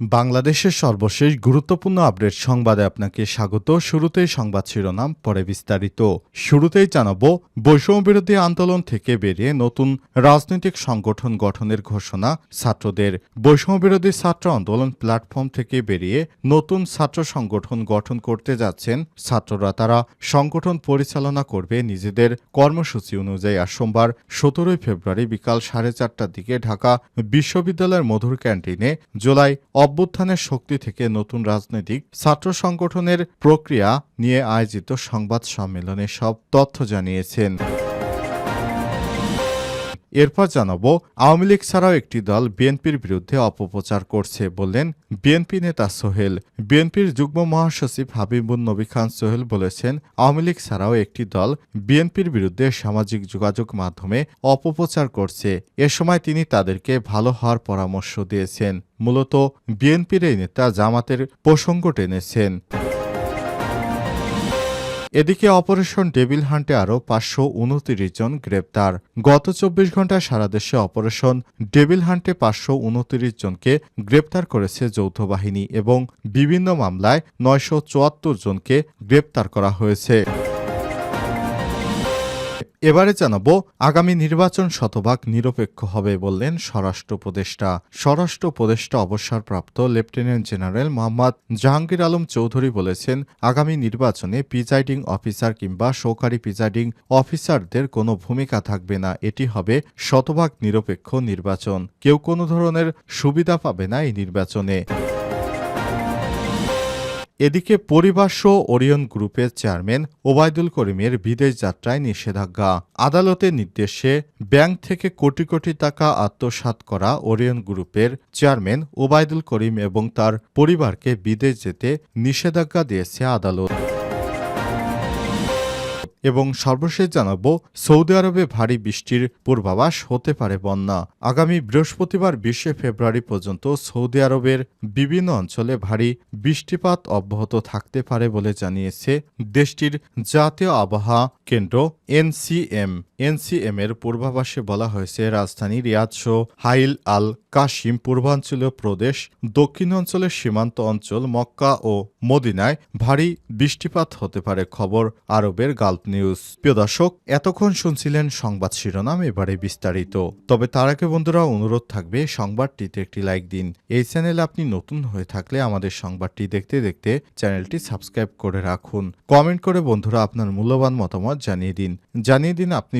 বাংলাদেশের সর্বশেষ গুরুত্বপূর্ণ আপডেট সংবাদে আপনাকে স্বাগত। শুরুতেই সংবাদ শিরোনাম, পরে বিস্তারিত। শুরুতেই জানাব বৈষম্য বিরোধী আন্দোলন থেকে বেরিয়ে নতুন রাজনৈতিক সংগঠন গঠনের ঘোষণা। ছাত্রদের বৈষম্য বিরোধী ছাত্র আন্দোলন প্ল্যাটফর্ম থেকে বেরিয়ে নতুন ছাত্র সংগঠন গঠন করতে যাচ্ছেন ছাত্ররা। তারা সংগঠন পরিচালনা করবে নিজেদের কর্মসূচি অনুযায়ী। আর সোমবার সতেরোই ফেব্রুয়ারি বিকাল সাড়ে চারটার দিকে ঢাকা বিশ্ববিদ্যালয়ের মধুর ক্যান্টিনে জুলাই অভ্যুত্থানের শক্তি থেকে নতুন রাজনৈতিক ছাত্র সংগঠনের প্রক্রিয়া নিয়ে আয়োজিত সংবাদ সম্মেলনে সব তথ্য জানিয়েছেন। এরপর জানাব, আওয়ামী লীগ ছাড়াও একটি দল বিএনপির বিরুদ্ধে অপপ্রচার করছে বললেন বিএনপি নেতা সোহেল। বিএনপির যুগ্ম মহাসচিব হাবিবুন নবী খান সোহেল বলেছেন, আওয়ামী লীগ ছাড়াও একটি দল বিএনপির বিরুদ্ধে সামাজিক যোগাযোগ মাধ্যমে অপপ্রচার করছে। এ সময় তিনি তাদেরকে ভালো হওয়ার পরামর্শ দিয়েছেন। মূলত বিএনপির এই নেতা জামাতের প্রসঙ্গ টেনেছেন। এদিকে অপারেশন ডেভিল হান্টে আরও পাঁচশো উনতিরিশ জন গ্রেপ্তার। গত চব্বিশ ঘন্টায় সারা দেশে অপারেশন ডেভিল হান্টে পাঁচশো উনতিরিশ জনকে গ্রেপ্তার করেছে যৌথ বাহিনী এবং বিভিন্ন মামলায় নয়শো চুয়াত্তর জনকে গ্রেপ্তার করা হয়েছে। এবারে জানাব, আগামী নির্বাচন শতভাগ নিরপেক্ষ হবে বললেন স্বরাষ্ট্র উপদেষ্টা। স্বরাষ্ট্র উপদেষ্টা অবসরপ্রাপ্ত লেফটেন্যান্ট জেনারেল মোহাম্মদ জাহাঙ্গীর আলম চৌধুরী বলেছেন, আগামী নির্বাচনে প্রিজাইডিং অফিসার কিংবা সহকারী প্রিজাইডিং অফিসারদের কোনো ভূমিকা থাকবে না, এটি হবে শতভাগ নিরপেক্ষ নির্বাচন। কেউ কোনো ধরনের সুবিধা পাবে না এই নির্বাচনে। এদিকে পরিবারস ওরিয়ন গ্রুপের চেয়ারম্যান ওবায়দুল করিমের বিদেশ যাত্রায় নিষেধাজ্ঞা। আদালতের নির্দেশে ব্যাংক থেকে কোটি কোটি টাকা আত্মসাত করা ওরিয়ন গ্রুপের চেয়ারম্যান ওবায়দুল করিম এবং তার পরিবারকে বিদেশ যেতে নিষেধাজ্ঞা দিয়েছে আদালত। এবং সর্বশেষ জানাব, সৌদি আরবে ভারী বৃষ্টির পূর্বাভাস হতে পারে বন্যা। আগামী বৃহস্পতিবার বিশে ফেব্রুয়ারি পর্যন্ত সৌদি আরবের বিভিন্ন অঞ্চলে ভারী বৃষ্টিপাত অব্যাহত থাকতে পারে বলে জানিয়েছে দেশটির জাতীয় আবহাওয়া কেন্দ্র এনসিএম। এনসিএম এর পূর্বাভাসে বলা হয়েছে, রাজধানী রিয়াদ সহ হাইল আল কাশিম পূর্বাঞ্চলীয় প্রদেশ দক্ষিণাঞ্চলের সীমান্ত অঞ্চল মক্কা ও মদিনায় ভারী বৃষ্টিপাত হতে পারে খবর আরবের গাল্প নিউজ। প্রিয় দর্শক, এতক্ষণ শুনছিলেন সংবাদ শিরোনাম, এবারে বিস্তারিত। তবে তার আগে বন্ধুরা, অনুরোধ থাকবে, সংবাদটিতে একটি লাইক দিন। এই চ্যানেলে আপনি নতুন হয়ে থাকলে আমাদের সংবাদটি দেখতে দেখতে চ্যানেলটি সাবস্ক্রাইব করে রাখুন। কমেন্ট করে বন্ধুরা আপনার মূল্যবান মতামত জানিয়ে দিন। জানিয়ে দিন আপনি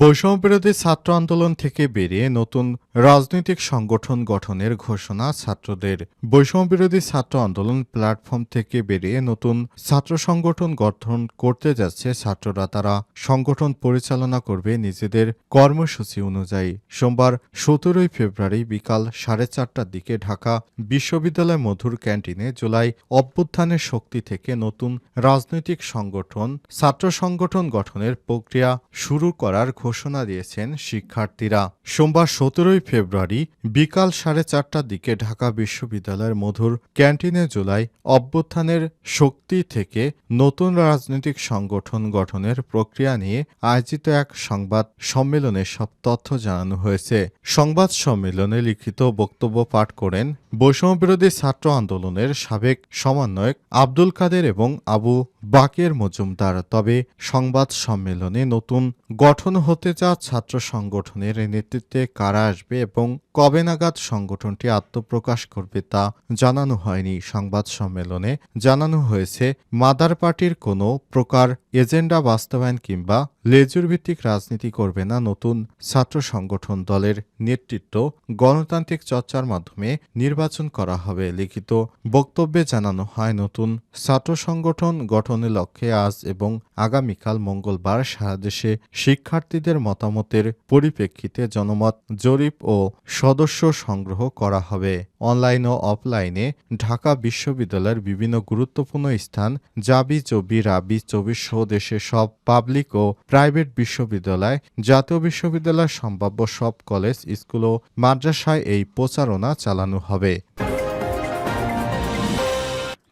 বৈষম্যবিরোধী ছাত্র আন্দোলন থেকে বেরিয়ে নতুন রাজনৈতিক সংগঠন গঠনের ঘোষণা ছাত্রদের। বৈষম্যবিরোধী ছাত্র আন্দোলন প্ল্যাটফর্ম থেকে বেরিয়ে নতুন ছাত্র সংগঠন গঠন করতে যাচ্ছে ছাত্ররা। তারা সংগঠন পরিচালনা করবে নিজেদের কর্মসূচি অনুযায়ী। সোমবার সতেরোই ফেব্রুয়ারি বিকাল সাড়ে চারটার দিকে ঢাকা বিশ্ববিদ্যালয় মধুর ক্যান্টিনে জুলাই অভ্যুত্থানের শক্তি থেকে নতুন রাজনৈতিক সংগঠন, ছাত্র সংগঠন গঠনের প্রক্রিয়া শুরু করার ঘোষণা দিয়েছেন শিক্ষার্থীরা। সোমবার সতেরোই ফেব্রুয়ারি বিকাল সাড়ে চারটার দিকে ঢাকা বিশ্ববিদ্যালয়ের মধুর ক্যান্টিনে জুলাই অভ্যুত্থানের শক্তি থেকে নতুন রাজনৈতিক সংগঠন গঠনের প্রক্রিয়া নিয়ে আয়োজিত এক সংবাদ সম্মেলনে সব তথ্য জানানো হয়েছে। সংবাদ সম্মেলনে লিখিত বক্তব্য পাঠ করেন বৈষম্যবিরোধী ছাত্র আন্দোলনের সাবেক সমন্বয়ক আব্দুল কাদের এবং আবু বাকের মজুমদার। তবে সংবাদ সম্মেলনে নতুন গঠন হতে যা ছাত্র সংগঠনের নেতৃত্বে কারা আসবে এবং কবে নাগাদ সংগঠনটি আত্মপ্রকাশ করবে তা জানানো হয়নি। সংবাদ সম্মেলনে জানানো হয়েছে, মাদার পার্টির কোনো প্রকার এজেন্ডা বাস্তবায়ন কিংবা লেজুর ভিত্তিক রাজনীতি করবে না নতুন ছাত্র সংগঠন দলের নেতৃত্ব। গণতান্ত্রিক চর্চার মাধ্যমে নির্বাচন করা হবে লিখিত বক্তব্যে জানানো হয় নতুন ছাত্র সংগঠন গঠনের লক্ষ্যে আজ এবং আগামীকাল মঙ্গলবার সারা দেশে শিক্ষার্থীদের মতামতের পরিপ্রেক্ষিতে জনমত জরিপ ও সদস্য সংগ্রহ করা হবে। অনলাইন ও অফলাইনে ঢাকা বিশ্ববিদ্যালয়ের বিভিন্ন গুরুত্বপূর্ণ স্থান, জাবি, চবি, রাবি, চবি সহ দেশের সব পাবলিক ও প্রাইভেট বিশ্ববিদ্যালয়, জাতীয় বিশ্ববিদ্যালয়, সম্ভাব্য সব কলেজ, স্কুল ও মাদ্রাসায় এই প্রচারণা চালানো হবে।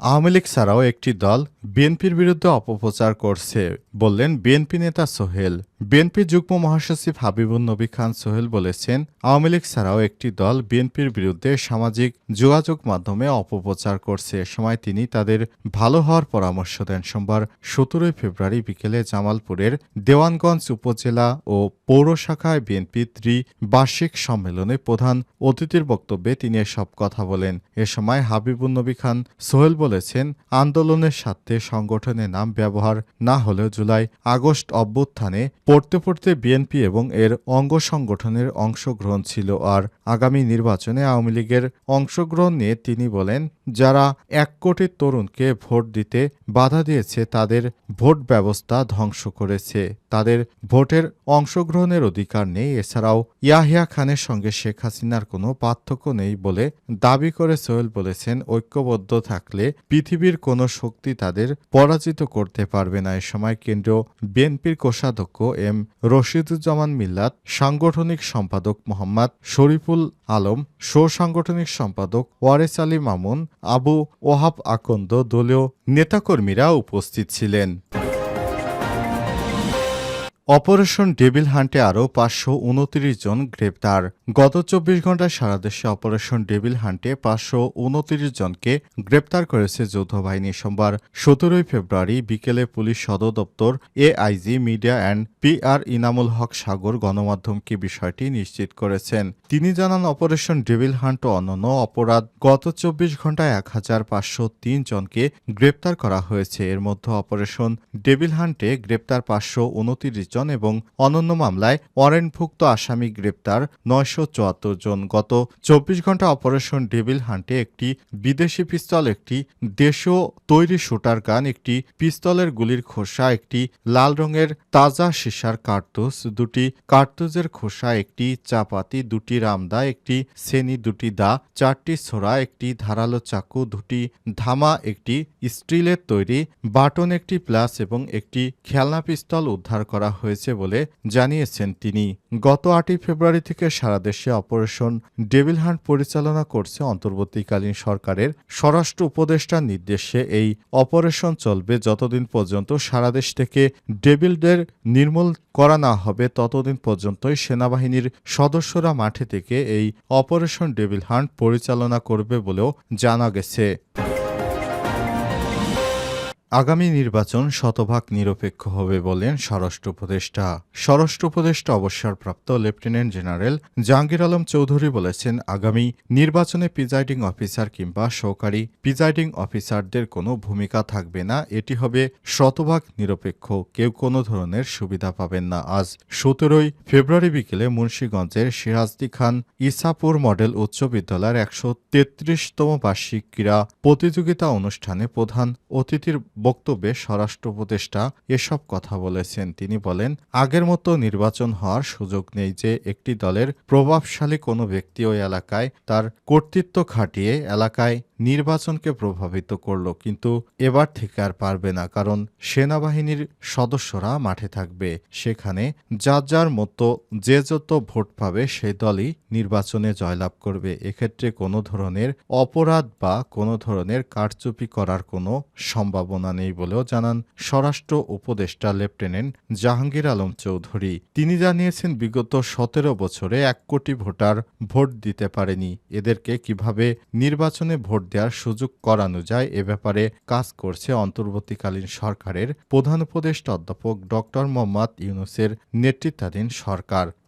আওয়ামী লীগ ছাড়াও একটি দল বিএনপির বিরুদ্ধে অপপ্রচার করছে, বললেন বিএনপি নেতা সোহেল। বিএনপি যুগ্ম মহাসচিব হাবিবুন নবী খান সোহেল বলেছেন, আওয়ামী লীগ ছাড়াও একটি দল বিএনপির বিরুদ্ধে সামাজিক যোগাযোগ মাধ্যমে অপপ্রচার করছে। এ সময় তিনি তাদের ভালো হওয়ার পরামর্শ দেন। সোমবার সতেরোই ফেব্রুয়ারি বিকেলে জামালপুরের দেওয়ানগঞ্জ উপজেলা ও পৌর শাখায় বিএনপি ত্রি বার্ষিক সম্মেলনে প্রধান অতিথির বক্তব্যে তিনি এসব কথা বলেন। এ সময় হাবিবুন নবী খান সোহেল বলেছেন, আন্দোলনের স্বার্থে সংগঠনের নাম ব্যবহার না হলেও জুলাই আগস্ট অভ্যুত্থানে পড়তে পড়তে বিএনপি এবং এর অঙ্গ সংগঠনের অংশগ্রহণ ছিল আর আগামী নির্বাচনে আওয়ামী লীগের অংশগ্রহণ নিয়ে তিনি বলেন, যারা এক কোটি তরুণকে ভোট দিতে বাধা দিয়েছে, তাদের ভোট ব্যবস্থা ধ্বংস করেছে। তাদের ভোটের অংশগ্রহণের অধিকার নেই। এছাড়াও ইয়াহিয়া খানের সঙ্গে শেখ হাসিনার কোনো পার্থক্য নেই বলে দাবি করে সোহেল বলেছেন, ঐক্যবদ্ধ থাকলে পৃথিবীর কোনো শক্তি তাদের পরাজিত করতে পারবে না। এ সময় কেন্দ্রীয় বিএনপির কোষাধ্যক্ষ এম রশিদুজ্জামান মিল্লাত, সাংগঠনিক সম্পাদক মোহাম্মদ শরীফুল আলম শো সাংগঠনিক সম্পাদক ওয়ারেস আলী মামুন, আবু ওহাব আকন্দ, দলীয় নেতাকর্মীরা উপস্থিত ছিলেন। অপারেশন ডেভিল হান্টে আরও পাঁচশো উনত্রিশ জন গ্রেপ্তার। গত চব্বিশ ঘন্টায় সারা দেশে অপারেশন ডেভিল হান্টে পাঁচশো উনত্রিশ জনকে গ্রেপ্তার করেছে যৌথ বাহিনী। সোমবার সতেরোই ফেব্রুয়ারি বিকেলে পুলিশ সদর দপ্তর AIG media and PR Inamul Haq Sagar গণমাধ্যমকে বিষয়টি নিশ্চিত করেছেন। তিনি জানান, অপারেশন ডেভিল হান্ট ও অন্যান্য অপরাধ গত চব্বিশ ঘন্টায় এক হাজার পাঁচশো তিন জনকে গ্রেপ্তার করা হয়েছে। এর মধ্যে অপারেশন ডেভিল হান্টে গ্রেপ্তার পাঁচশো উনত্রিশ জন এবং অনন্য মামলায় ওয়ারেন্টভুক্ত আসামি গ্রেপ্তার নয়শো চুয়াত্তর জন। গত চব্বিশ ঘণ্টা অপারেশন ডেভিল হান্টে একটি বিদেশি পিস্তল, একটি দেশীয় তৈরি শুটার গান, একটি পিস্তলের গুলির খোসা, একটি লাল রঙের তাজা সীসার কার্তুস দুটি কার্তুজের খোসা, একটি চাপাতি, দুটি রামদা, একটি সেনি, দুটি দা, চারটি ছোড়া, একটি ধারালো চাকু, দুটি ধামা, একটি স্টিলের তৈরি বাটন, একটি প্লাস এবং একটি খেলনা পিস্তল উদ্ধার করা হয়েছে বলে জানিয়েছেন তিনি। গত আটই ফেব্রুয়ারি থেকে সারা দেশে অপারেশন ডেভিল হান্ট পরিচালনা করছে অন্তর্বর্তীকালীন সরকারের স্বরাষ্ট্র উপদেষ্টার নির্দেশে। এই অপারেশন চলবে যতদিন পর্যন্ত সারা দেশ থেকে ডেভিলদের নির্মূল করা না হবে, ততদিন পর্যন্তই সেনাবাহিনীর সদস্যরা মাঠে থেকে এই অপারেশন ডেভিল হান্ট পরিচালনা করবে বলেও জানা গেছে। আগামী নির্বাচন শতভাগ নিরপেক্ষ হবে বলেন স্বরাষ্ট্র উপদেষ্টা। স্বরাষ্ট্র উপদেষ্টা অবসরপ্রাপ্ত লেফটেন্যান্ট জেনারেল জাহাঙ্গীর আলম চৌধুরী বলেছেন, আগামী নির্বাচনে প্রিজাইডিং অফিসার কিংবা সহকারী প্রিজাইডিং অফিসারদের কোনো ভূমিকা থাকবে না। এটি হবে শতভাগ নিরপেক্ষ। কেউ কোনো ধরনের সুবিধা পাবেন না। আজ সতেরোই ফেব্রুয়ারি বিকেলে মুন্সীগঞ্জের সিরাজদি খান ইসাপুর মডেল উচ্চ বিদ্যালয়ের একশো তেত্রিশতম বার্ষিক ক্রীড়া প্রতিযোগিতা অনুষ্ঠানে প্রধান অতিথির বক্তব্যে স্বরাষ্ট্র উপদেষ্টা এসব কথা বলেছেন। তিনি বলেন, আগের মতো নির্বাচন হওয়ার সুযোগ নেই যে একটি দলের প্রভাবশালী কোনো ব্যক্তি ওই এলাকায় তার কর্তৃত্ব খাটিয়ে এলাকায় নির্বাচনকে প্রভাবিত করল, কিন্তু এবার থেকে আর পারবে না, কারণ সেনাবাহিনীর সদস্যরা মাঠে থাকবে। সেখানে যার যার মতো যে যত ভোট পাবে সেই দলই নির্বাচনে জয়লাভ করবে। এক্ষেত্রে কোনো ধরনের অপরাধ বা কোনো ধরনের কারচুপি করার কোনো সম্ভাবনা নেই বলেও জানান স্বরাষ্ট্র উপদেষ্টা লেফটেন্যান্ট জাহাঙ্গীর আলম চৌধুরী। তিনি জানিয়েছেন, বিগত সতেরো বছরে এক কোটি ভোটার ভোট দিতে পারেনি। এদেরকে কীভাবে নির্বাচনে ভোট দেওয়ার সুযোগ করানো যায় এ ব্যাপারে কাজ করছে অন্তর্বর্তীকালীন সরকারের প্রধান উপদেষ্টা অধ্যাপক ডক্টর মোহাম্মদ ইউনুসের নেতৃত্বাধীন সরকার।